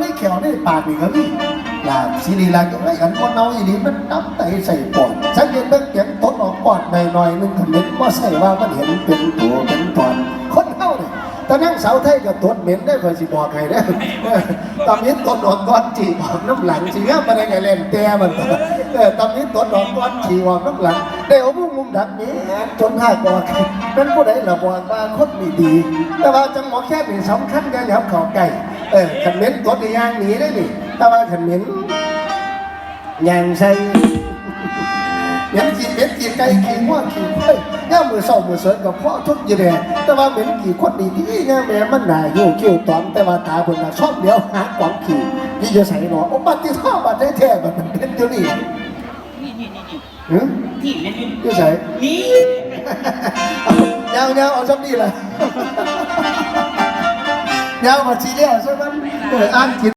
ในแขวในปากนี่ก็มีลาซีรีลาจะไว้กันคนเอาอีนี้มันน้ำไตใส่ปอดสังเกตเบิ่งเสียงตดออกปอดหน่อยๆนึงคำเม็นว่าใส่ว่ามันเห็นเป็นตัวเป็นตอนคนเฮาเนี่ยต่นั่งเสาไทยก็ตดเหม็นได้คอยสิบอกให้ได้ตอนนี้ตดออกก้อนจีบออกน้ำหลังสิครับมันได้ไงเล่นแต่มันเออตอนนี้ตดออกก้อนจีออกน้ำหลังได้เอามุมมุมดักนี้จนห้าบอกเป็นผู้ใดละบอกว่าคนมีดีแต่ว่าจังหมอแค่นี่สำคัญอย่าอย่าเข้าใกล้ เออขันเหม็นตดอีกอย่างหนีได้นี่แต่ว่าขันเหม็นยางใส่เหม็นกินเหม็นกินไก่ขี้หัวขี้ไก่ย่ามือเศร้ามือเสริญกับพ่อทุกยีแดงแต่ว่าเหม็นกี่คนดีที่ย่าแม่มันหนาอยู่คิ้วตอมแต่ว่าตาเพิ่นน่ะชอบเดียวหากวางขี้ที่จะใส่หนอโอ้บัดที่ท่อบัดแท้ๆบัดมันเป็นอยู่นี่นี่นี่นี่นี่หึที่เล่นอยู่ที่ใส่นี่ยาวยาวๆเอาจับนี่แหละ ยาวมาชีเรียใช่ไหมเอออ่านกิน